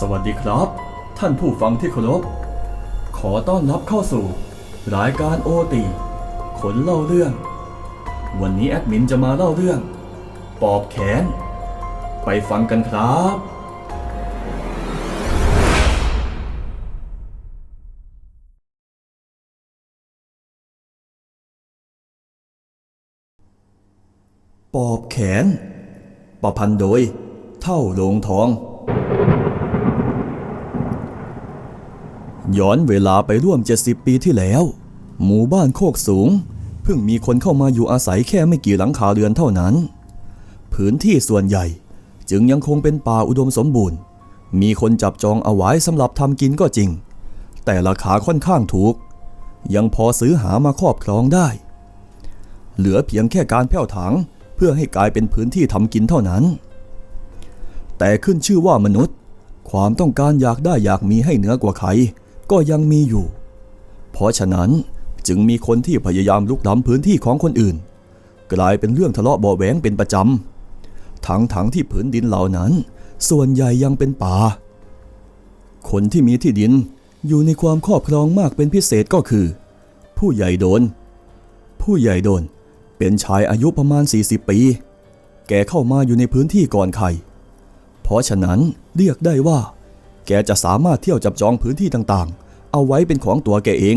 สวัสดีครับ ท่านผู้ฟังที่เคารพ ขอต้อนรับเข้าสู่ รายการโอตีขนเล่าเรื่อง วันนี้แอดมินจะมาเล่าเรื่อง ปอบแขน ไปฟังกันครับ ปอบแขน ประพันธ์โดย เท่าโลงทอง ย้อนเวลาไปร่วม 70 ปีที่แล้ว หมู่บ้านโคกสูง เพิ่งมีคนเข้ามาอยู่อาศัยแค่ไม่กี่หลังคาเรือนเท่านั้น พื้นที่ส่วนใหญ่จึงยังคงเป็นป่าอุดมสมบูรณ์ มีคนจับจองเอาไว้สำหรับทำกินก็จริง แต่ราคาค่อนข้างถูก ยังพอซื้อหามาครอบครองได้ เหลือเพียงแค่การแผ่วถางเพื่อให้กลายเป็นพื้นที่ทำกินเท่านั้น แต่ขึ้นชื่อว่ามนุษย์ ความต้องการอยากได้อยากมีให้เหนือกว่าใคร ก็ยังมีอยู่ เพราะฉะนั้นจึงมีคนที่พยายามลุกล้ำพื้นที่ของคนอื่น กลายเป็นเรื่องทะเลาะเบาแหวงเป็นประจำทั้งทั้งที่ผืนดินเหล่านั้น ส่วนใหญ่ยังเป็นป่า คนที่มีที่ดินอยู่ในความครอบครองมากเป็นพิเศษก็คือ ผู้ใหญ่โดน ผู้ใหญ่โดนเป็นชายอายุประมาณ 40 ปี แกเข้ามาอยู่ในพื้นที่ก่อนใคร เพราะฉะนั้นเรียกได้ว่า แกจะสามารถเที่ยวจับจองพื้นที่ต่างๆ เอาไว้เป็นของตัวแกเอง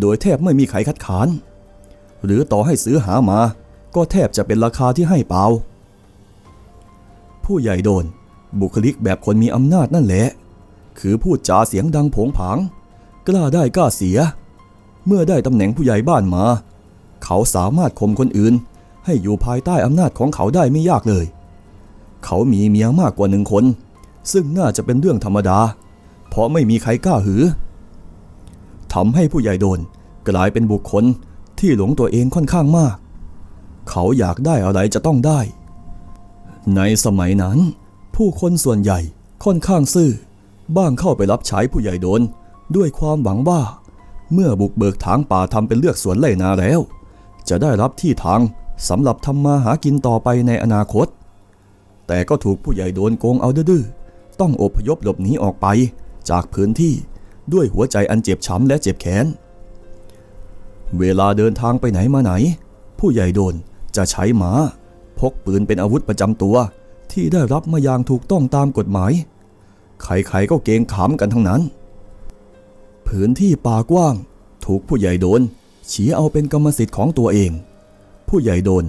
โดยแทบไม่มีใครคัดค้าน หรือต่อให้ซื้อหามา ก็แทบจะเป็นราคาที่ให้เปล่า ผู้ใหญ่โดน บุคลิกแบบคนมีอำนาจนั่นแหละ คือพูดจาเสียงดังผงผาง กล้าได้กล้าเสีย เมื่อได้ตำแหน่งผู้ใหญ่บ้านมา เขาสามารถข่มคนอื่น ให้อยู่ภายใต้อำนาจของเขาได้ไม่ยากเลย เขามีเมียมากกว่าหนึ่งคน ซึ่งน่าจะเป็นเรื่องธรรมดา เพราะไม่มีใครกล้าหือทำให้ผู้ใหญ่โดนกลายเป็นบุคคลที่หลงตัวเองค่อนข้างมาก เขาอยากได้อะไรจะต้องได้ ในสมัยนั้น ผู้คนส่วนใหญ่ค่อนข้างซื่อ บ้างเข้าไปรับใช้ผู้ใหญ่โดนด้วยความหวังว่า เมื่อบุกเบิกทางป่าทำเป็นเลือกสวนไร่นาแล้ว จะได้รับที่ทางสำหรับทำมาหากินต่อไปในอนาคต แต่ก็ถูกผู้ใหญ่โดนโกงเอาดื้อ ต้องอพยพหลบหนีออกไปจากพื้นที่ด้วยหัวใจอันเจ็บช้ำและเจ็บแค้น เวลาเดินทางไปไหนมาไหน ผู้ใหญ่โดนจะใช้หมาพกปืนเป็นอาวุธประจำตัวที่ได้รับมาอย่างถูกต้องตามกฎหมาย ใครๆก็เกงขามกันทั้งนั้น พื้นที่ป่ากว้าง ถูกผู้ใหญ่โดนชี้เอาเป็นกรรมสิทธิ์ของตัวเอง ผู้ใหญ่โดน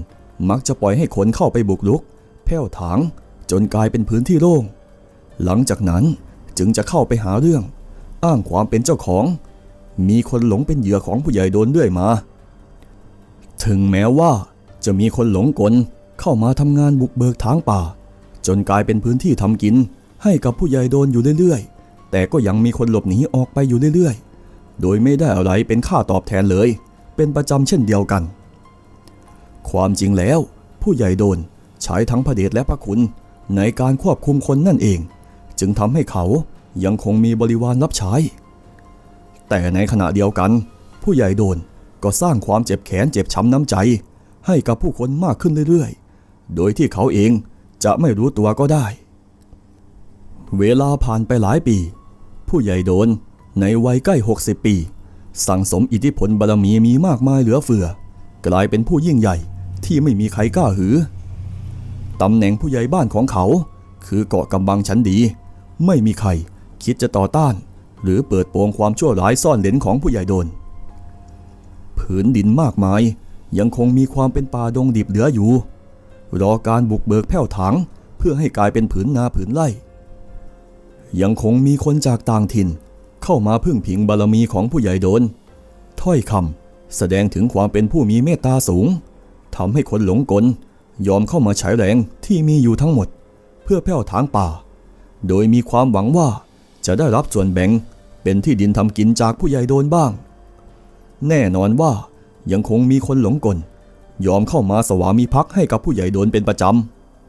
มักจะปล่อยให้คนเข้าไปบุกรุกแผ่วถางจนกลายเป็นพื้นที่โล่ง หลังจากนั้นจึงจะเข้าไปหาเรื่อง อ้างความเป็นเจ้าของ มีคนหลงเป็นเหยื่อของผู้ใหญ่โดนด้วยมา ถึงแม้ว่าจะมีคนหลงกลเข้ามาทำงานบุกเบิกทางป่า จนกลายเป็นพื้นที่ทำกิน ให้กับผู้ใหญ่โดนอยู่เรื่อยๆ แต่ก็ยังมีคนหลบหนีออกไปอยู่เรื่อยๆ โดยไม่ได้อะไรเป็นค่าตอบแทนเลย เป็นประจำเช่นเดียวกัน ความจริงแล้ว ผู้ใหญ่โดนใช้ทั้งพระเดชและพระคุณในการควบคุมคนนั่นเอง จึงทำให้เขายังคงมีบริวารรับใช้ แต่ในขณะเดียวกัน ผู้ใหญ่โดนก็สร้างความเจ็บแขนเจ็บช้ำน้ำใจ ให้กับผู้คนมากขึ้นเรื่อยๆ โดยที่เขาเองจะไม่รู้ตัวก็ได้ เวลาผ่านไปหลายปี ผู้ใหญ่โดนในวัยใกล้ 60 ปี สั่งสมอิทธิพลบารมีมีมากมายเหลือเฟือ กลายเป็นผู้ยิ่งใหญ่ที่ไม่มีใครกล้าหือตำแหน่งผู้ใหญ่บ้านของเขา คือเกาะกำบังชั้นดี ไม่มีใคร คิดจะต่อต้าน หรือเปิดโปงความชั่วร้ายซ่อนเลนของผู้ใหญ่โดน ผืนดินมากมายยังคงมีความเป็นป่าดงดิบเหลืออยู่ รอการบุกเบิกแผ่วถางเพื่อให้กลายเป็นผืนนาผืนไร่ ยังคงมีคนจากต่างถิ่น เข้ามาพึ่งพิงบารมีของผู้ใหญ่โดน ถ้อยคำแสดงถึงความเป็นผู้มีเมตตาสูงทำให้คนหลงกลยอมเข้ามาใช้แรงที่มีอยู่ทั้งหมด เพื่อแผ่วถางป่า โดยมีความหวังว่าจะได้รับส่วนแบ่งเป็นที่ดินทำกินจากผู้ใหญ่โดนบ้าง แน่นอนว่ายังคงมีคนหลงกล ยอมเข้ามาสวามิภักดิ์ให้กับผู้ใหญ่โดนเป็นประจ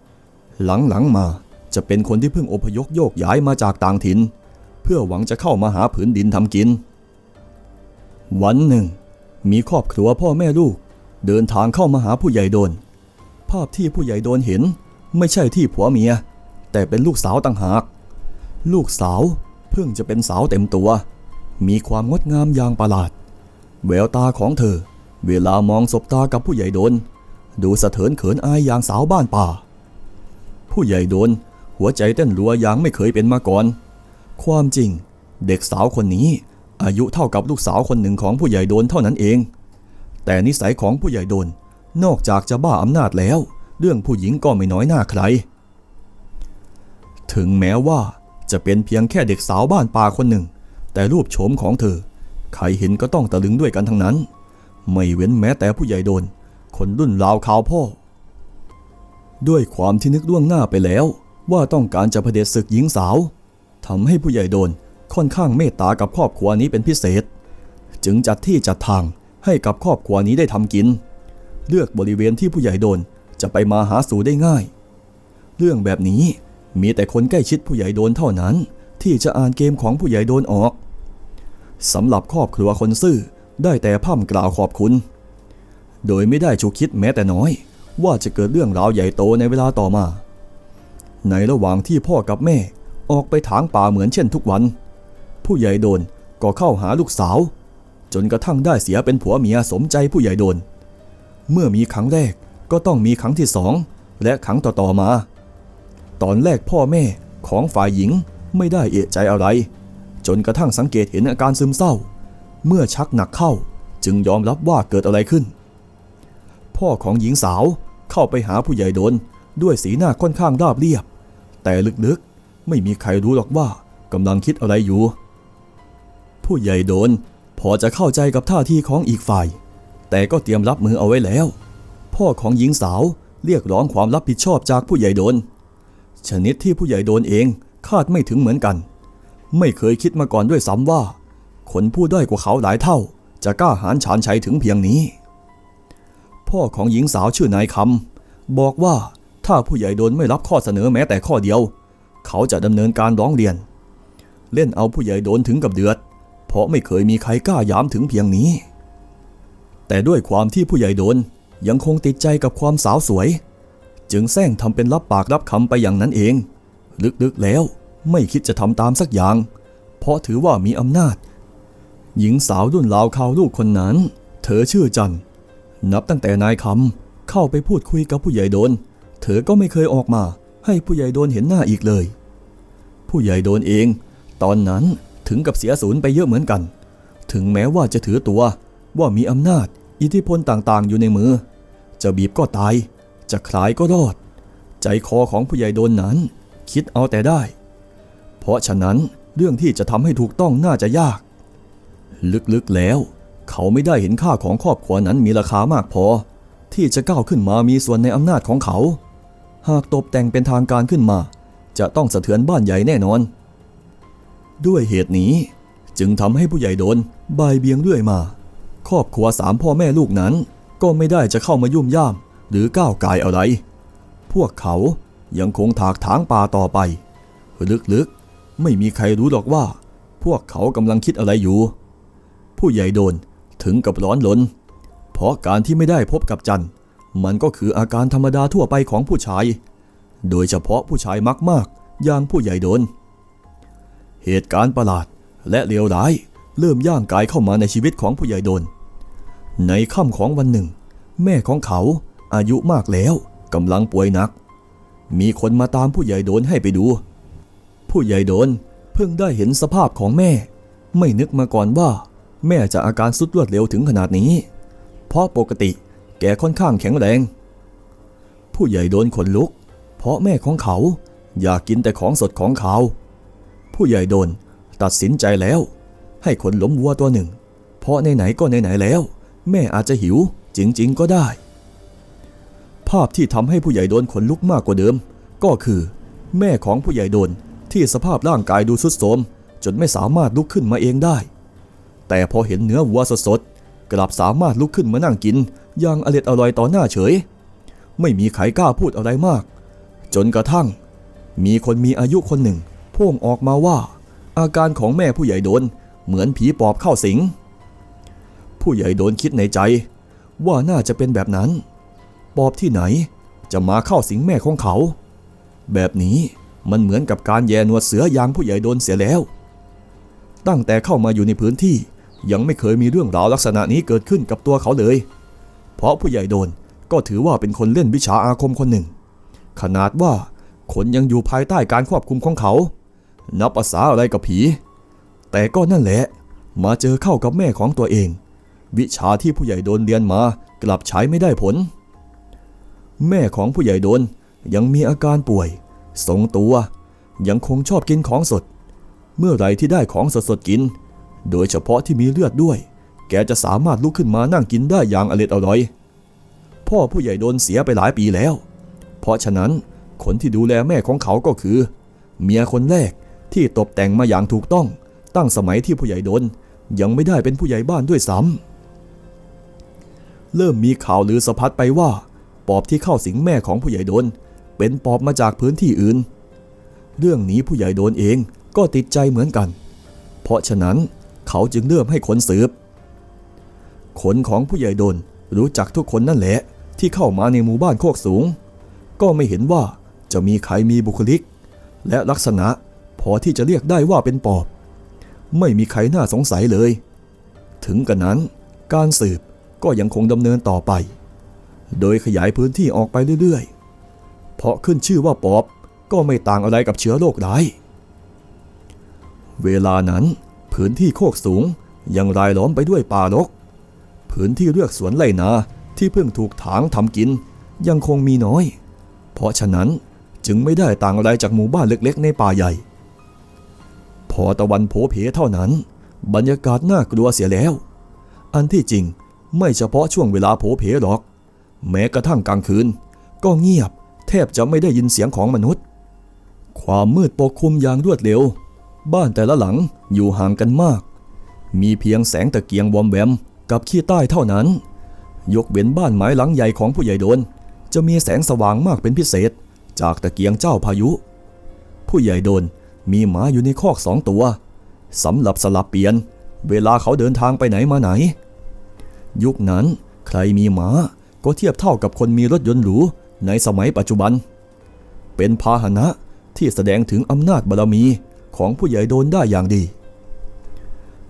ำ หลังๆมาจะเป็นคนที่เพิ่งอพยพโยกย้ายมาจากต่างถิ่น เพื่อหวังจะเข้ามาหาผืนดินทำกิน วันหนึ่ง มีครอบครัวพ่อแม่ลูก เดินทางเข้ามาหาผู้ใหญ่โดน ภาพที่ผู้ใหญ่โดนเห็นไม่ใช่ที่ผัวเมีย แต่เป็นลูกสาวต่างหาก ลูกสาวเพิ่งจะเป็นสาวเต็มตัว มีความงดงามอย่างประหลาด แววตาของเธอ เวลามองสบตากับผู้ใหญ่โดน ดูสะเถินเขินอายอย่างสาวบ้านป่า ผู้ใหญ่โดน หัวใจเต้นรัวอย่างไม่เคยเป็นมาก่อน ความจริง เด็กสาวคนนี้ อายุเท่ากับลูกสาวคนหนึ่งของผู้ใหญ่โดนเท่านั้นเอง แต่นิสัยของผู้ใหญ่โดนนอกจากจะบ้าอำนาจแล้ว เรื่องผู้หญิงก็ไม่น้อยหน้าใคร ถึงแม้ว่าจะเป็นเพียงแค่เด็กสาวบ้านป่าคนหนึ่ง แต่รูปโฉมของเธอ ใครเห็นก็ต้องตะลึงด้วยกันทั้งนั้น ไม่เว้นแม้แต่ผู้ใหญ่โดน คนรุ่นราวข่าวพ่อ ด้วยความที่นึกล่วงหน้าไปแล้ว ว่าต้องการจะเผด็จศึกหญิงสาวทำให้ผู้ใหญ่โดนค่อนข้างเมตตากับครอบครัวนี้เป็นพิเศษ จึงจัดที่จัดทางให้กับครอบครัวนี้ได้ทำกิน เลือกบริเวณที่ผู้ใหญ่โดนจะไปมาหาสู่ได้ง่าย เรื่องแบบนี้ มีแต่คนใกล้ชิดผู้ใหญ่โดนเท่านั้น ที่จะอ่านเกมของผู้ใหญ่โดนออกสำหรับครอบครัวคนซื่อได้แต่พร่ำกล่าวขอบคุณ โดยไม่ได้ฉุกคิดแม้แต่น้อย ว่าจะเกิดเรื่องราวใหญ่โตในเวลาต่อมา ในระหว่างที่พ่อกับแม่ออกไปถางป่าเหมือนเช่นทุกวัน ผู้ใหญ่โดนก็เข้าหาลูกสาว จนกระทั่งได้เสียเป็นผัวเมียสมใจผู้ใหญ่โดน เมื่อมีครั้งแรกก็ต้องมีครั้งที่สองและครั้งต่อๆมา ตอนแรกพ่อแม่ของฝ่ายหญิงไม่ได้เอะใจอะไร จนกระทั่งสังเกตเห็นอาการซึมเศร้า เมื่อชักหนักเข้าจึงยอมรับว่าเกิดอะไรขึ้น พ่อของหญิงสาวเข้าไปหาผู้ใหญ่โดนด้วยสีหน้าค่อนข้างราบเรียบ แต่ลึกๆไม่มีใครรู้หรอกว่ากำลังคิดอะไรอยู่ ผู้ใหญ่โดนพอจะเข้าใจกับท่าทีของอีกฝ่าย แต่ก็เตรียมรับมือเอาไว้แล้ว พ่อของหญิงสาวเรียกร้องความรับผิดชอบจากผู้ใหญ่โดน ชนิดที่ผู้ใหญ่โดนเองคาดไม่ถึงเหมือนกัน ไม่เคยคิดมาก่อนด้วยซ้ำว่า คนผู้ด้อยกว่าเขาหลายเท่า จะกล้าหาญชานชัยถึงเพียงนี้ พ่อของหญิงสาวชื่อนายคำบอกว่าถ้าผู้ใหญ่โดนไม่รับข้อเสนอแม้แต่ข้อเดียว เขาจะดำเนินการร้องเรียน เล่นเอาผู้ใหญ่โดนถึงกับเดือด เพราะไม่เคยมีใครกล้ายามถึงเพียงนี้ แต่ด้วยความที่ผู้ใหญ่โดนยังคงติดใจกับความสาวสวย จึงแซงทำเป็นรับปากรับคำไปอย่างนั้นเอง ลึกๆแล้วไม่คิดจะทำตามสักอย่าง เพราะถือว่ามีอำนาจ หญิงสาวรุ่นราวข่าวลูกคนนั้น เธอชื่อจัน นับตั้งแต่นายคำเข้าไปพูดคุยกับผู้ใหญ่โดน เธอก็ไม่เคยออกมา ให้ผู้ใหญ่โดนเห็นหน้าอีกเลย ผู้ใหญ่โดนเอง ตอนนั้นถึงกับเสียศูนย์ไปเยอะเหมือนกัน ถึงแม้ว่าจะถือตัวว่ามีอำนาจ อิทธิพลต่างๆ อยู่ในมือ จะบีบก็ตาย จะคลายก็รอด ใจคอของผู้ใหญ่โดนนั้น คิดเอาแต่ได้ เพราะฉะนั้นเรื่องที่จะทำให้ถูกต้องน่าจะยาก ลึกๆแล้ว เขาไม่ได้เห็นค่าของครอบครัวนั้นมีราคามากพอ ที่จะก้าวขึ้นมามีส่วนในอำนาจของเขา หากตกแต่งเป็นทางการขึ้นมา จะต้องสะเทือนบ้านใหญ่แน่นอน ด้วยเหตุนี้จึงทำให้ผู้ใหญ่โดนบายเบียงเรื่อยมา ครอบครัวสามพ่อแม่ลูกนั้นก็ไม่ได้จะเข้ามายุ่มย่าม หรือก้าวกายอะไร พวกเขายังคงถากถางป่าต่อไป ลึกๆ ไม่มีใครรู้หรอกว่า พวกเขากำลังคิดอะไรอยู่ ผู้ใหญ่โดนถึงกับร้อนลน เพราะการที่ไม่ได้พบกับจันมันก็คืออาการธรรมดาทั่วไปของผู้ชาย โดยเฉพาะผู้ชายมากๆ อย่างผู้ใหญ่โดน เหตุการณ์ประหลาดและเลวร้ายเริ่มย่างกายเข้ามาในชีวิตของผู้ใหญ่โดน ในค่ำของวันหนึ่ง แม่ของเขา อายุมากแล้วกำลังป่วยหนัก มีคนมาตามผู้ใหญ่โดนให้ไปดู ผู้ใหญ่โดนเพิ่งได้เห็นสภาพของแม่ ไม่นึกมาก่อนว่า แม่จะอาการสุดรวดเร็วถึงขนาดนี้ เพราะปกติแกค่อนข้างแข็งแรง ผู้ใหญ่โดนขนลุก เพราะแม่ของเขาอยากกินแต่ของสดของเขา ผู้ใหญ่โดนตัดสินใจแล้ว ให้ขนล้มวัวตัวหนึ่ง เพราะไหนๆก็ไหนๆแล้ว แม่อาจจะหิวจริง ๆ ก็ได้ ภาพที่ทำให้ผู้ใหญ่โดนขนลุกมากกว่าเดิม ก็คือ แม่ของผู้ใหญ่โดนที่สภาพร่างกายดูสุดโทรมจนไม่สามารถลุกขึ้นมาเองได้ แต่พอเห็นเนื้อวัวสดๆกลับสามารถลุกขึ้นมานั่งกินอย่างอร็ดอร่อยต่อหน้าเฉย ไม่มีใครกล้าพูดอะไรมาก จนกระทั่ง มีคนมีอายุคนหนึ่งพ่งออกมาว่า อาการของแม่ผู้ใหญ่โดนเหมือนผีปอบเข้าสิง ผู้ใหญ่โดนคิดในใจ ว่าน่าจะเป็นแบบนั้น ปอบที่ไหน จะมาเข้าสิงแม่ของเขา แบบนี้มันเหมือนกับการแย่หนวดเสือยางผู้ใหญ่โดนเสียแล้ว ตั้งแต่เข้ามาอยู่ในพื้นที่ยังไม่เคยมีเรื่องราวลักษณะนี้เกิดขึ้นกับตัวเขาเลย เพราะผู้ใหญ่โดนก็ถือว่าเป็นคนเล่นวิชาอาคมคนหนึ่ง ขนาดว่าคนยังอยู่ภายใต้การควบคุมของเขา นับภาษาอะไรกับผี แต่ก็นั่นแหละ มาเจอเข้ากับแม่ของตัวเอง วิชาที่ผู้ใหญ่โดนเรียนมากลับใช้ไม่ได้ผล แม่ของผู้ใหญ่โดนยังมีอาการป่วย ทรงตัว ยังคงชอบกินของสด เมื่อไรที่ได้ของสดๆกิน โดยเฉพาะที่มีเลือดด้วย แกจะสามารถลุกขึ้นมานั่งกินได้อย่างอร็ดอร่อย พ่อผู้ใหญ่โดนเสียไปหลายปีแล้ว เพราะฉะนั้นคนที่ดูแลแม่ของเขาก็คือ เมียคนแรกที่ตกแต่งมาอย่างถูกต้อง ตั้งสมัยที่ผู้ใหญ่โดนยังไม่ได้เป็นผู้ใหญ่บ้านด้วยซ้ำเริ่มมีข่าวลือสะพัดไปว่า ปอบที่เข้าสิงแม่ของผู้ใหญ่โดน เป็นปอบมาจากพื้นที่อื่น เรื่องนี้ผู้ใหญ่โดนเองก็ติดใจเหมือนกัน เพราะฉะนั้นเขาจึงเริ่มให้คนสืบคนของผู้ใหญ่โดนรู้จักทุกคนนั่นแหละที่เข้ามาในหมู่บ้านโคกสูง ก็ไม่เห็นว่าจะมีใครมีบุคลิก และลักษณะพอที่จะเรียกได้ว่าเป็นปอบ ไม่มีใครน่าสงสัยเลย ถึงกระนั้นการสืบก็ยังคงดำเนินต่อไป โดยขยายพื้นที่ออกไปเรื่อยๆ เพราะขึ้นชื่อว่าปอบก็ไม่ต่างอะไรกับเชื้อโรคร้ายเวลานั้นพื้นที่โคกสูงยังรายล้อมไปด้วยป่ารก พื้นที่เลือกสวนไร่นาที่เพิ่งถูกถางทำกินยังคงมีน้อย เพราะฉะนั้นจึงไม่ได้ต่างอะไรจากหมู่บ้านเล็กๆ ในป่าใหญ่ พอตะวันโผเพเท่านั้น บรรยากาศน่ากลัวเสียแล้ว อันที่จริงไม่เฉพาะช่วงเวลาโผเพหรอก แม้กระทั่งกลางคืน ก็เงียบแทบจะไม่ได้ยินเสียงของมนุษย์ ความมืดปกคลุมอย่างรวดเร็ว บ้านแต่ละหลังอยู่ห่างกันมาก มีเพียงแสงตะเกียงวอมแวมกับขี้ใต้เท่านั้น ยกเว้นบ้านไม้หลังใหญ่ของผู้ใหญ่โดน จะมีแสงสว่างมากเป็นพิเศษ จากตะเกียงเจ้าพายุ ผู้ใหญ่โดนมีหมาอยู่ในคอกสองตัวสำหรับสลับเปลี่ยน เวลาเขาเดินทางไปไหนมาไหน ยุคนั้นใครมีหมา ก็เทียบเท่ากับคนมีรถยนต์หรูในสมัยปัจจุบัน เป็นพาหนะที่แสดงถึงอำนาจบารมีของผู้ใหญ่โดนได้อย่างดี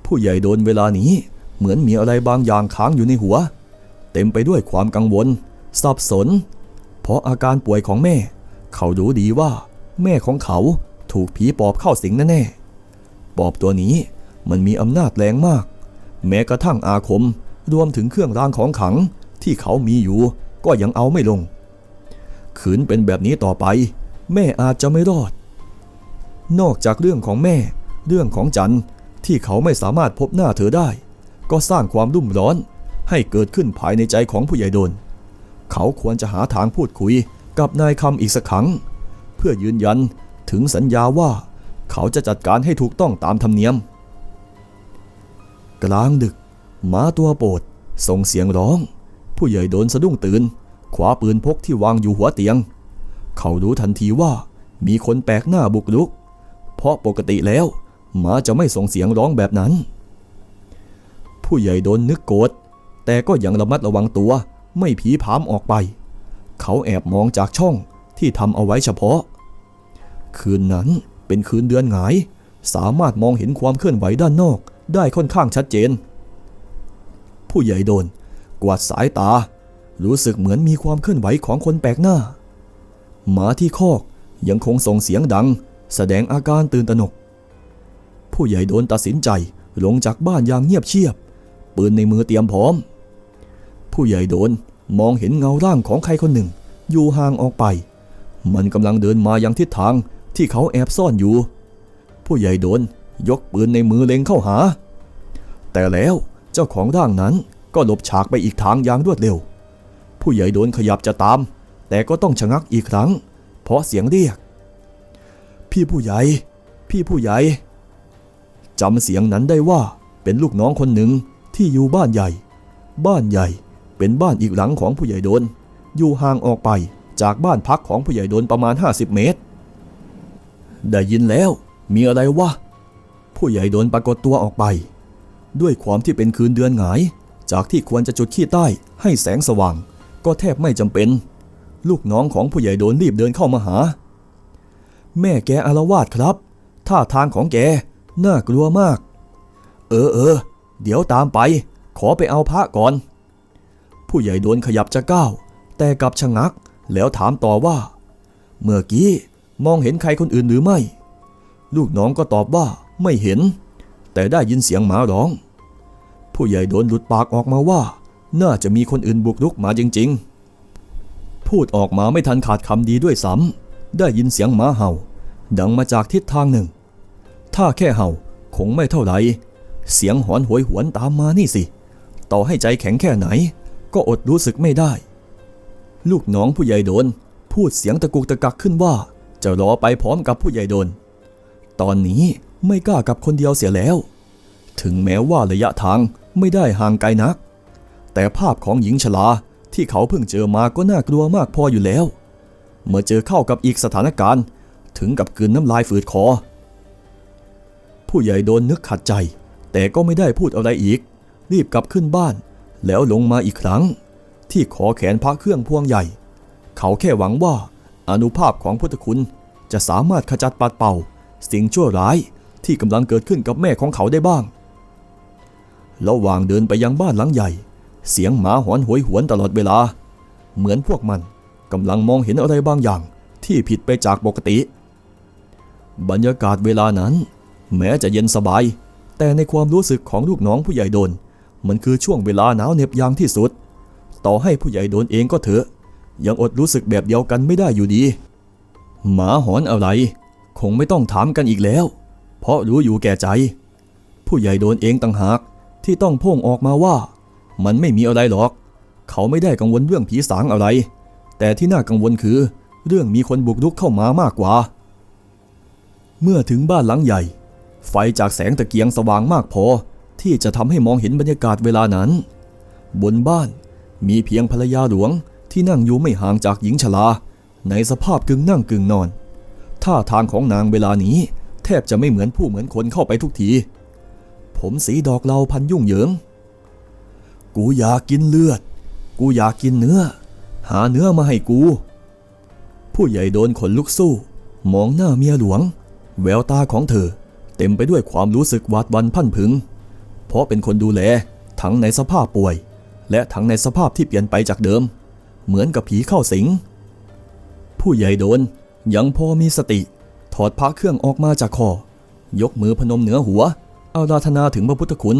ผู้ใหญ่โดนเวลานี้เหมือนมีอะไรบางอย่างค้างอยู่ในหัว เต็มไปด้วยความกังวลสับสน เพราะอาการป่วยของแม่ เขารู้ดีว่า แม่ของเขาถูกผีปอบเข้าสิงแน่ๆปอบตัวนี้มันมีอำนาจแรงมาก แม้กระทั่งอาคมรวมถึงเครื่องรางของขัง ที่เขามีอยู่ก็ยังเอาไม่ลง ขืนเป็นแบบนี้ต่อไป แม่อาจจะไม่รอด นอกจากเรื่องของแม่ เรื่องของจันที่เขาไม่สามารถพบหน้าเธอได้ ก็สร้างความรุ่มร้อนให้เกิดขึ้นภายในใจของผู้ใหญ่โดน เขาควรจะหาทางพูดคุยกับนายคำอีกสักครั้ง เพื่อยืนยันถึงสัญญาว่า เขาจะจัดการให้ถูกต้องตามธรรมเนียม กลางดึกหมาตัวโปรดส่งเสียงร้อง ผู้ใหญ่โดนสะดุ้งตื่นคว้าปืนพกที่วางอยู่หัวเตียง เขารู้ทันทีว่ามีคนแปลกหน้าบุกรุก เพราะปกติแล้วหมาจะไม่ส่งเสียงร้องแบบนั้น ผู้ใหญ่โดนนึกโกรธแต่ก็ยังระมัดระวังตัวไม่ผีผามออกไป เขาแอบมองจากช่องที่ทำเอาไว้เฉพาะ คืนนั้นเป็นคืนเดือนหงาย สามารถมองเห็นความเคลื่อนไหวด้านนอกได้ค่อนข้างชัดเจน ผู้ใหญ่โดน กวาดสายตา รู้สึกเหมือนมีความเคลื่อนไหวของคนแปลกหน้า หมาที่คอกยังคงส่งเสียงดัง แสดงอาการตื่นตระหนก ผู้ใหญ่โดนตัดสินใจลงจากบ้านอย่างเงียบเชียบ ปืนในมือเตรียมพร้อม ผู้ใหญ่โดนมองเห็นเงาร่างของใครคนหนึ่ง อยู่ห่างออกไป มันกำลังเดินมายังทิศทางที่เขาแอบซ่อนอยู่ ผู้ใหญ่โดนยกปืนในมือเล็งเข้าหา แต่แล้วเจ้าของร่างนั้น ก็หลบฉากไปอีกทางอย่างรวดเร็ว ผู้ใหญ่โดนขยับจะตาม แต่ก็ต้องชะงักอีกครั้ง เพราะเสียงเรียก พี่ผู้ใหญ่ พี่ผู้ใหญ่จำเสียงนั้นได้ว่าเป็นลูกน้องคนหนึ่งที่อยู่บ้านใหญ่ บ้านใหญ่เป็นบ้านอีกหลังของผู้ใหญ่โดน อยู่ห่างออกไปจากบ้านพักของผู้ใหญ่โดนประมาณ 50 เมตร ได้ยินแล้วมีอะไรวะ ผู้ใหญ่โดนปรากฏตัวออกไป ด้วยความที่เป็นคืนเดือนหงาย จากที่ควรจะจุดขี้ใต้ให้แสงสว่าง ก็แทบไม่จำเป็น ลูกน้องของผู้ใหญ่โดนรีบเดินเข้ามาหา แม่แกอารวาสครับ ท่าทางของแกน่ากลัวมาก เออเออเดี๋ยวตามไป ขอไปเอาพระก่อน ผู้ใหญ่โดนขยับจะก้าวแต่กลับชะงักแล้วถามต่อว่า เมื่อกี้มองเห็นใครคนอื่นหรือไม่ ลูกน้องก็ตอบว่าไม่เห็น แต่ได้ยินเสียงหมาร้อง ผู้ใหญ่โดนหลุดปากออกมาว่า น่าจะมีคนอื่นบุกรุกมาจริง ๆ พูดออกมาไม่ทันขาดคำดีด้วยซ้ำได้ยินเสียงหมาเห่า ดังมาจากทิศทางหนึ่ง ถ้าแค่เห่าคงไม่เท่าไหร่เสียงหอนโหวยหวนตามมานี่สิ ต่อให้ใจแข็งแค่ไหน ก็อดรู้สึกไม่ได้ ลูกน้องผู้ใหญ่โดน พูดเสียงตะกุกตะกักขึ้นว่า จะรอไปพร้อมกับผู้ใหญ่โดน ตอนนี้ไม่กล้ากับคนเดียวเสียแล้ว ถึงแม้ว่าระยะทางไม่ได้ห่างไกลนัก แต่ภาพของหญิงชราที่เขาเพิ่งเจอมาก็น่ากลัวมากพออยู่แล้ว เมื่อเจอเข้ากับอีกสถานการณ์ ถึงกับกลืนน้ำลายฝืดคอ ผู้ใหญ่โดนนึกขัดใจ แต่ก็ไม่ได้พูดอะไรอีก รีบกลับขึ้นบ้าน แล้วลงมาอีกครั้ง ที่ขอแขนพระเครื่องพวงใหญ่ เขาแค่หวังว่าอนุภาพของพุทธคุณจะสามารถขจัดปัดเป่า สิ่งชั่วร้ายที่กำลังเกิดขึ้นกับแม่ของเขาได้บ้าง ระหว่างเดินไปยังบ้านหลังใหญ่ เสียงหมาหอนหวยหวนตลอดเวลา เหมือนพวกมันกำลังมองเห็นอะไรบางอย่างที่ผิดไปจากปกติ บรรยากาศเวลานั้น แม้จะเย็นสบาย แต่ในความรู้สึกของลูกน้องผู้ใหญ่โดน มันคือช่วงเวลาหนาวเหน็บอย่างที่สุด ต่อให้ผู้ใหญ่โดนเองก็เถอะ ยังอดรู้สึกแบบเดียวกันไม่ได้อยู่ดี หมาหอนอะไร คงไม่ต้องถามกันอีกแล้ว เพราะรู้อยู่แก่ใจ ผู้ใหญ่โดนเองต่างหาก ที่ต้องพ่งออกมาว่า มันไม่มีอะไรหรอก เขาไม่ได้กังวลเรื่องผีสางอะไร แต่ที่น่ากังวลคือ เรื่องมีคนบุกรุกเข้ามามากกว่า เมื่อถึงบ้านหลังใหญ่ ไฟจากแสงตะเกียงสว่างมากพอ ที่จะทำให้มองเห็นบรรยากาศเวลานั้น บนบ้านมีเพียงภรรยาหลวงที่นั่งอยู่ไม่ห่างจากหญิงชราในสภาพกึ่งนั่งกึ่งนอน ท่าทางของนางเวลานี้ แทบจะไม่เหมือนผู้เหมือนคนเข้าไปทุกที ผมสีดอกเหลาพันยุ่งเหยิง กูอยากกินเลือด กูอยากกินเนื้อ หาเนื้อมาให้กู ผู้ใหญ่โดนขนลุกสู้ มองหน้าเมียหลวง แววตาของเธอ เต็มไปด้วยความรู้สึกหวาดวันพันพึง เพราะเป็นคนดูแลทั้งในสภาพป่วย และทั้งในสภาพที่เปลี่ยนไปจากเดิม เหมือนกับผีเข้าสิง ผู้ใหญ่โดนยังพอมีสติ ถอดพระเครื่องออกมาจากคอยกมือพนมเหนือหัว อาราธนาถึงพระพุทธคุณ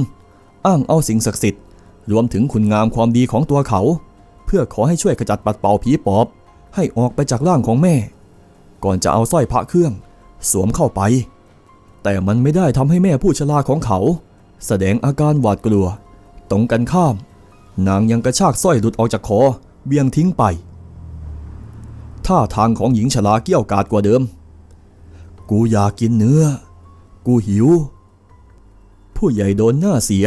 อ้างเอาสิ่งศักดิ์สิทธิ์ รวมถึงคุณงามความดีของตัวเขา เพื่อขอให้ช่วยขจัดปัดเป่าผีปอบ ให้ออกไปจากร่างของแม่ ก่อนจะเอาสร้อยพระเครื่อง สวมเข้าไป แต่มันไม่ได้ทำให้แม่ผู้ชราของเขา แสดงอาการหวาดกลัว ตรงกันข้าม นางยังกระชากสร้อยหลุดออกจากคอเบี่ยงทิ้งไปท่าทางของหญิงชราเกี้ยวกาดกว่าเดิม กูอยากกินเนื้อ กูหิว ผู้ใหญ่โดนหน้าเสีย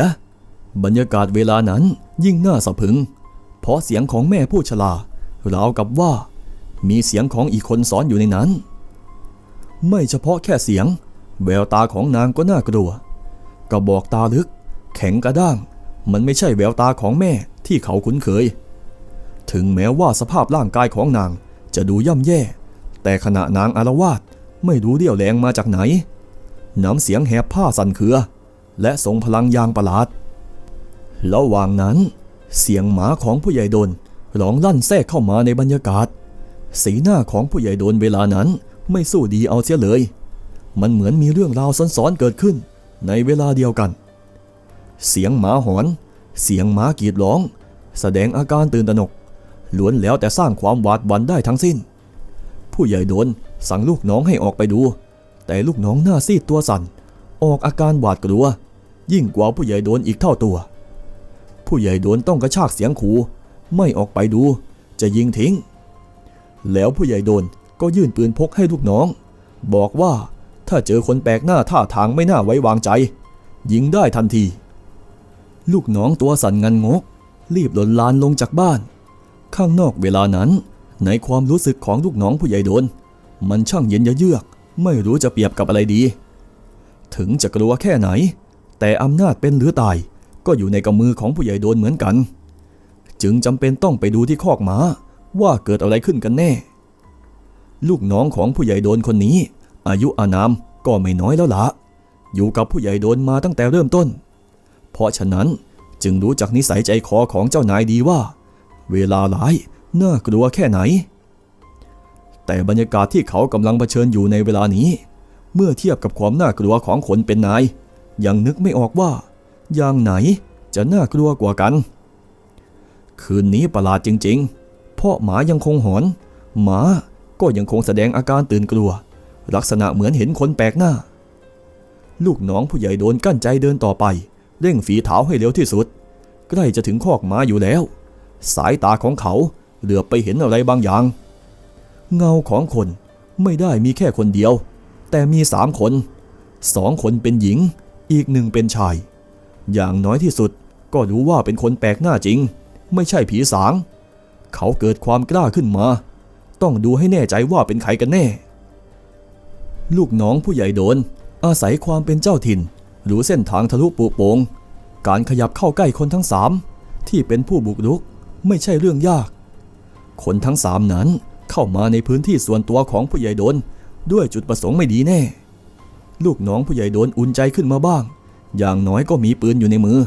บรรยากาศเวลานั้นยิ่งน่าสะพึง เพราะเสียงของแม่ผู้ชราราวกับว่า มีเสียงของอีกคนซ้อนอยู่ในนั้น ไม่เฉพาะแค่เสียง แววตาของนางก็น่ากลัว กระบอกตาลึก แข็งกระด้าง มันไม่ใช่แววตาของแม่ที่เขาคุ้นเคย ถึงแม้ว่าสภาพร่างกายของนางจะดูย่ำแย่ แต่ขณะนางอารวาสไม่รู้เรี่ยวแรงมาจากไหน น้ำเสียงแหบผ้าสั่นเครือ และทรงพลังอยางประหลาด ระหว่างนั้น เสียงหมาของผู้ใหญ่โดนร้องลั่นแทรกเข้ามาในบรรยากาศ สีหน้าของผู้ใหญ่โดนเวลานั้นไม่สู้ดีเอาเสียเลย มันเหมือนมีเรื่องราวซ้อนๆเกิดขึ้นในเวลาเดียวกัน เสียงหมาหอน เสียงหมากรีดร้อง แสดงอาการตื่นตระหนก ล้วนแล้วแต่สร้างความหวาดหวั่นได้ทั้งสิ้น ผู้ใหญ่โดนสั่งลูกน้องให้ออกไปดู แต่ลูกน้องหน้าซีดตัวสั่น ออกอาการหวาดกลัว ยิ่งกว่าผู้ใหญ่โดนอีกเท่าตัว ผู้ใหญ่โดนต้องกระชากเสียงขู่ไม่ออกไปดู จะยิงทิ้ง แล้วผู้ใหญ่โดนก็ยื่นปืนพกให้ลูกน้อง บอกว่าถ้าเจอคนแปลกหน้าท่าทางไม่น่าไว้วางใจ ยิงได้ทันที ลูกน้องตัวสั่นงันงก รีบหล่นลานลงจากบ้าน ข้างนอกเวลานั้นในความรู้สึกของลูกน้องผู้ใหญ่โดน มันช่างเย็นยะเยือก ไม่รู้จะเปรียบกับอะไรดี ถึงจะกลัวแค่ไหน แต่อำนาจเป็นหรือตายก็อยู่ในกำมือของผู้ใหญ่โดนเหมือนกัน จึงจำเป็นต้องไปดูที่คอกหมาว่าเกิดอะไรขึ้นกันแน่ ลูกน้องของผู้ใหญ่โดนคนนี้ อายุอานามก็ไม่น้อยแล้วละอยู่กับผู้ใหญ่โดนมาตั้งแต่เริ่มต้น เพราะฉะนั้นจึงรู้จักนิสัยใจคอของเจ้านายดีว่า เวลาร้ายน่ากลัวแค่ไหน แต่บรรยากาศที่เขากำลังเผชิญอยู่ในเวลานี้ เมื่อเทียบกับความน่ากลัวของคนเป็นนาย ยังนึกไม่ออกว่า อย่างไหนจะน่ากลัวกว่ากัน คืนนี้ประหลาดจริงๆ เพราะหมายังคงหอน หมาก็ยังคงแสดงอาการตื่นกลัว ลักษณะเหมือนเห็นคนแปลกหน้า ลูกน้องผู้ใหญ่โดนกั้นใจเดินต่อไป เร่งฝีเท้าให้เร็วที่สุด ใกล้จะถึงคอกม้าอยู่แล้ว สายตาของเขาเหลือบไปเห็นอะไรบางอย่าง เงาของคนไม่ได้มีแค่คนเดียว แต่มีสามคนสองคนเป็นหญิง อีกหนึ่งเป็นชาย อย่างน้อยที่สุดก็รู้ว่าเป็นคนแปลกหน้าจริง ไม่ใช่ผีสาง เขาเกิดความกล้าขึ้นมา ต้องดูให้แน่ใจว่าเป็นใครกันแน่ ลูกน้องผู้ใหญ่โดน อาศัยความเป็นเจ้าถิ่น รู้เส้นทางทะลุปูโปง การขยับเข้าใกล้คนทั้งสามที่เป็นผู้บุกรุกไม่ใช่เรื่องยาก คนทั้งสามนั้นเข้ามาในพื้นที่ส่วนตัวของผู้ใหญ่โดนด้วยจุดประสงค์ไม่ดีแน่ ลูกน้องผู้ใหญ่โดนอุ่นใจขึ้นมาบ้าง อย่างน้อยก็มีปืนอยู่ในมือ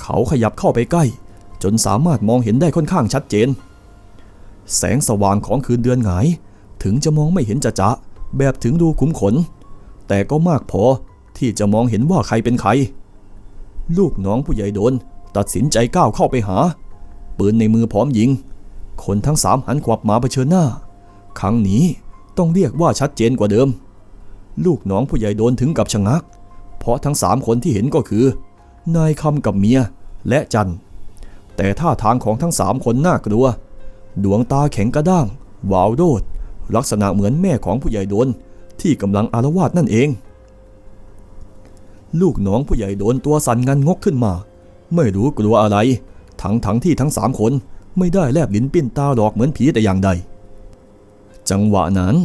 เขาขยับเข้าไปใกล้ จนสามารถมองเห็นได้ค่อนข้างชัดเจน แสงสว่างของคืนเดือนหงาย ถึงจะมองไม่เห็นจะจะแบบถึงดูขุมขน แต่ก็มากพอที่จะมองเห็นว่าใครเป็นใคร ลูกน้องผู้ใหญ่โดน ตัดสินใจก้าวเข้าไปหา ปืนในมือพร้อมยิง คนทั้งสามหันขวับมาเผชิญหน้า ครั้งนี้ต้องเรียกว่าชัดเจนกว่าเดิม ลูกน้องผู้ใหญ่โดนถึงกับชะงัก เพราะทั้งสามคนที่เห็นก็คือ นายคำกับเมียและจัน แต่ท่าทางของทั้งสามคนน่ากลัว ดวงตาแข็งกระด้าง วาวโดด ลักษณะเหมือนแม่ของผู้ใหญ่โดน ที่กำลังอารวาสนั่นเอง ลูกน้องผู้ใหญ่โดนตัวสั่นงันงกขึ้นมา ไม่รู้กลัวอะไร ทั้งทั้งที่ทั้งสามคนไม่ได้แลบลิ้นปิ้นตาหลอกเหมือนผีแต่อย่างใด จังหวะนั้น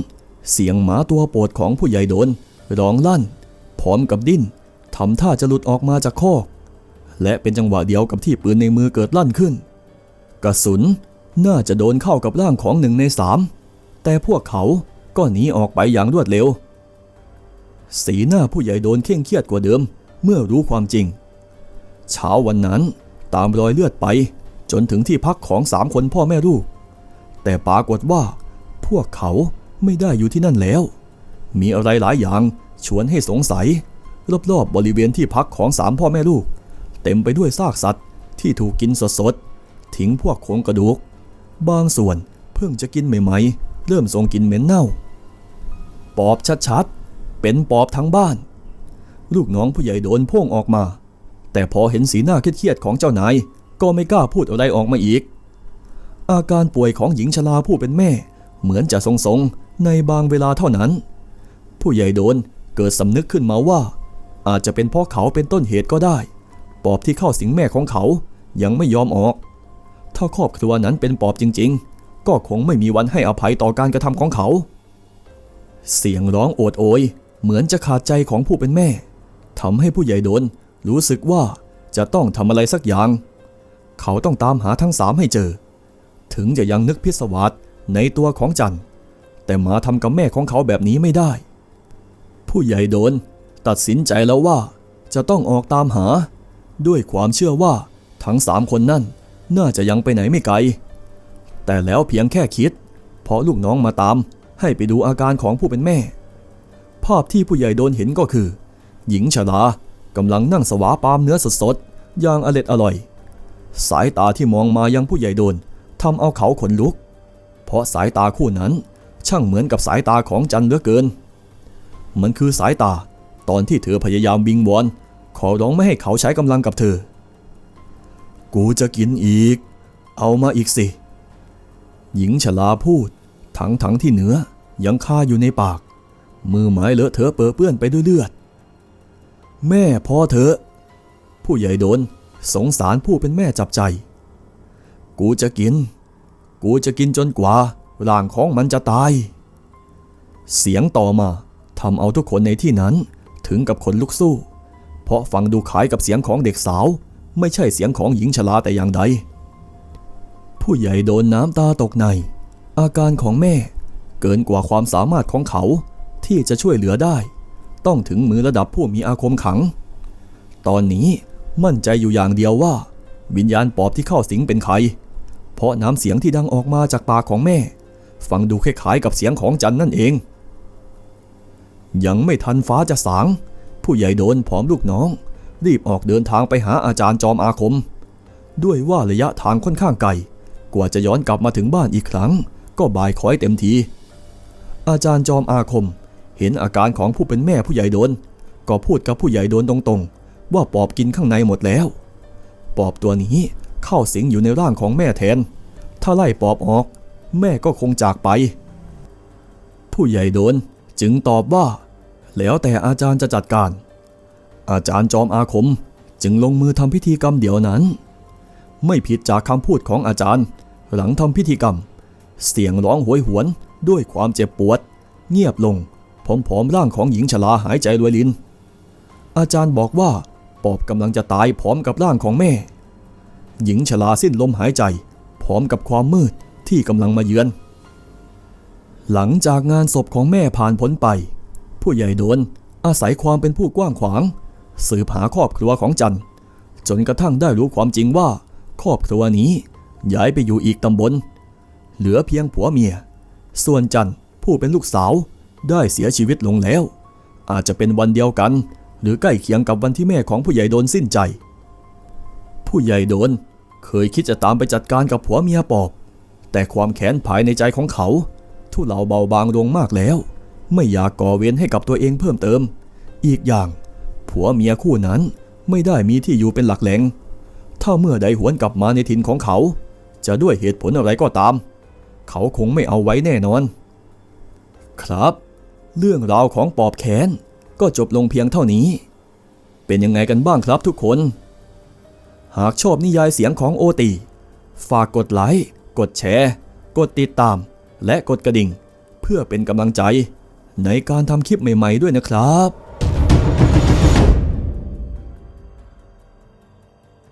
เสียงหมาตัวโปรดของผู้ใหญ่โดน ร้องลั่น พร้อมกับดิ้นทำท่าจะหลุดออกมาจากคอก และเป็นจังหวะเดียวกับที่ปืนในมือเกิดลั่นขึ้น กระสุนน่าจะโดนเข้ากับร่างของหนึ่งในสามแต่พวกเขาก็หนีออกไปอย่างรวดเร็ว สีหน้าผู้ใหญ่โดนเคร่งเครียดกว่าเดิม เมื่อรู้ความจริง เช้าวันนั้นตามรอยเลือดไปจนถึงที่พักของสามคนพ่อแม่ลูก แต่ปรากฏว่า พวกเขา ไม่ได้อยู่ที่นั่นแล้ว มีอะไรหลายอย่างชวนให้สงสัย รอบๆบบริเวณที่พักของสามพ่อแม่ลูก เต็มไปด้วยซากสัตว์ที่ถูกกินสดๆทิ้งพวกโครงกระดูก บางส่วนเพิ่งจะกินใหม่ๆ เริ่มส่งกลิ่นเหม็นเน่า ปอบชัดๆ เป็นปอบทั้งบ้าน ลูกน้องผู้ใหญ่โดนพ่งออกมา แต่พอเห็นสีหน้าเครียดๆของเจ้านายก็ไม่กล้าพูดอะไรออกมาอีก อาการป่วยของหญิงชราผู้เป็นแม่ เหมือนจะทรงๆ ในบางเวลาเท่านั้น ผู้ใหญ่โดนเกิดสำนึกขึ้นมาว่า อาจจะเป็นเพราะเขาเป็นต้นเหตุก็ได้ ปอบที่เข้าสิงแม่ของเขายังไม่ยอมออก ถ้าครอบครัวนั้นเป็นปอบจริง ๆ ก็คงไม่มีวันให้อภัยต่อการกระทำของเขา เสียงร้องโอดโอย เหมือนจะขาดใจของผู้เป็นแม่ทำให้ผู้ใหญ่โดนรู้สึกว่าจะต้องทำอะไรสักอย่าง เขาต้องตามหาทั้งสามให้เจอ ถึงจะยังนึกพิศวาสในตัวของจัน แต่มาทำกับแม่ของเขาแบบนี้ไม่ได้ ผู้ใหญ่โดน ตัดสินใจแล้วว่า จะต้องออกตามหา ด้วยความเชื่อว่า ทั้งสามคนนั่น น่าจะยังไปไหนไม่ไกล แต่แล้วเพียงแค่คิด เพราะลูกน้องมาตาม ให้ไปดูอาการของผู้เป็นแม่ ภาพที่ผู้ใหญ่โดนเห็นก็คือ หญิงชรากำลังนั่งสวาปามเนื้อสดๆอย่างอร็ดอร่อย สายตาที่มองมายังผู้ใหญ่โดนทำเอาเขาขนลุก เพราะสายตาคู่นั้น ช่างเหมือนกับสายตาของจันเหลือเกิน มันคือสายตาตอนที่เธอพยายามวิงวอนขอร้องไม่ให้เขาใช้กำลังกับเธอ กูจะกินอีก เอามาอีกสิ หญิงชราพูด ทั้งทั้งที่เนื้อยังคาอยู่ในปาก มือไม้เลอะเทอะเปื้อเปื้อนไปด้วยเลือด แม่พ่อเถอผู้ใหญ่โดน สงสารผู้เป็นแม่จับใจ กูจะกิน กูจะกินจนกว่า ร่างของมันจะตาย เสียงต่อมาทำเอาทุกคนในที่นั้นถึงกับขนลุกสู้ เพราะฟังดูคล้ายกับเสียงของเด็กสาว ไม่ใช่เสียงของหญิงชราแต่อย่างใด ผู้ใหญ่โดนน้ำตาตกใน อาการของแม่เกินกว่าความสามารถของเขาที่จะช่วยเหลือได้ ต้องถึงมือระดับผู้มีอาคมขัง ตอนนี้มั่นใจอยู่อย่างเดียวว่า วิญญาณปอบที่เข้าสิงเป็นใคร เพราะน้ำเสียงที่ดังออกมาจากปากของแม่ ฟังดูคล้ายๆกับเสียงของจันนั่นเอง ยังไม่ทันฟ้าจะสาง ผู้ใหญ่โดนพร้อมลูกน้อง รีบออกเดินทางไปหาอาจารย์จอมอาคม ด้วยว่าระยะทางค่อนข้างไกลกว่าจะย้อนกลับมาถึงบ้านอีกครั้ง ก็บ่ายคอยเต็มที อาจารย์จอมอาคม เห็นอาการของผู้เป็นแม่ผู้ใหญ่โดน ก็พูดกับผู้ใหญ่โดนตรงๆ ว่าปอบกินข้างในหมดแล้ว ปอบตัวนี้เข้าสิงอยู่ในร่างของแม่แทน ถ้าไล่ปอบออก แม่ก็คงจากไป ผู้ใหญ่โดนจึงตอบว่า แล้วแต่อาจารย์จะจัดการ อาจารย์จอมอาคมจึงลงมือทำพิธีกรรมเดี๋ยวนั้น ไม่ผิดจากคำพูดของอาจารย์ หลังทำพิธีกรรม เสียงร้องโหยหวนด้วยความเจ็บปวด เงียบลงผอมๆร่างของหญิงชราหายใจรวยลิน อาจารย์บอกว่าปอบกำลังจะตายพร้อมกับร่างของแม่ หญิงชราสิ้นลมหายใจ พร้อมกับความมืด ที่กำลังมาเยือน หลังจากงานศพของแม่ผ่านพ้นไป ผู้ใหญ่โดนอาศัยความเป็นผู้กว้างขวาง สืบหาครอบครัวของจันจนกระทั่งได้รู้ความจริงว่า ครอบครัวนี้ย้ายไปอยู่อีกตำบล เหลือเพียงผัวเมีย ส่วนจันผู้เป็นลูกสาวได้เสียชีวิตลงแล้ว อาจจะเป็นวันเดียวกัน หรือใกล้เคียงกับวันที่แม่ของผู้ใหญ่โดนสิ้นใจ ผู้ใหญ่โดนเคยคิดจะตามไปจัดการกับผัวเมียปอบ แต่ความแค้นภายในใจของเขา ทุเลาเบาบางลงมากแล้ว ไม่อยากก่อเวรให้กับตัวเองเพิ่มเติม อีกอย่าง ผัวเมียคู่นั้นไม่ได้มีที่อยู่เป็นหลักแหล่งถ้าเมื่อใดหวนกลับมาในถิ่นของเขา จะด้วยเหตุผลอะไรก็ตาม เขาคงไม่เอาไว้แน่นอน ครับ เรื่องราวของปอบแขนก็จบลงเพียงเท่านี้ เป็นยังไงกันบ้างครับทุกคน หากชอบนิยายเสียงของโอตีฝากกดไลค์ กดแชร์ กดติดตาม และกดกระดิ่ง เพื่อเป็นกำลังใจ ในการทำคลิปใหม่ ๆ ด้วยนะครับ